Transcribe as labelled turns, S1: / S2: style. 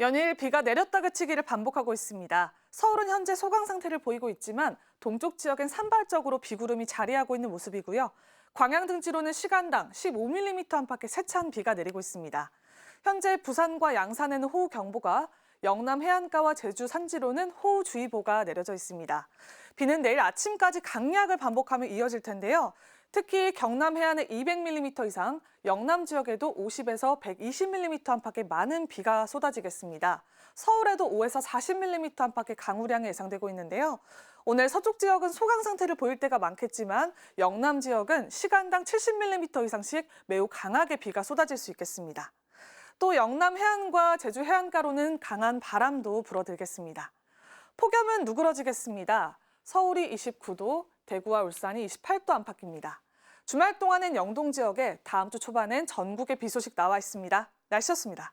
S1: 연일 비가 내렸다 그치기를 반복하고 있습니다. 서울은 현재 소강 상태를 보이고 있지만 동쪽 지역엔 산발적으로 비구름이 자리하고 있는 모습이고요. 광양 등지로는 시간당 15mm 안팎의 세찬 비가 내리고 있습니다. 현재 부산과 양산에는 호우 경보가, 영남 해안가와 제주 산지로는 호우주의보가 내려져 있습니다. 비는 내일 아침까지 강약을 반복하며 이어질 텐데요. 특히 경남 해안에 200mm 이상, 영남 지역에도 50에서 120mm 안팎의 많은 비가 쏟아지겠습니다. 서울에도 5에서 40mm 안팎의 강우량이 예상되고 있는데요. 오늘 서쪽 지역은 소강 상태를 보일 때가 많겠지만 영남 지역은 시간당 70mm 이상씩 매우 강하게 비가 쏟아질 수 있겠습니다. 또 영남 해안과 제주 해안가로는 강한 바람도 불어들겠습니다. 폭염은 누그러지겠습니다. 서울이 29도, 대구와 울산이 28도 안팎입니다. 주말 동안엔 영동 지역에 다음 주 초반엔 전국에 비 소식 나와 있습니다. 날씨였습니다.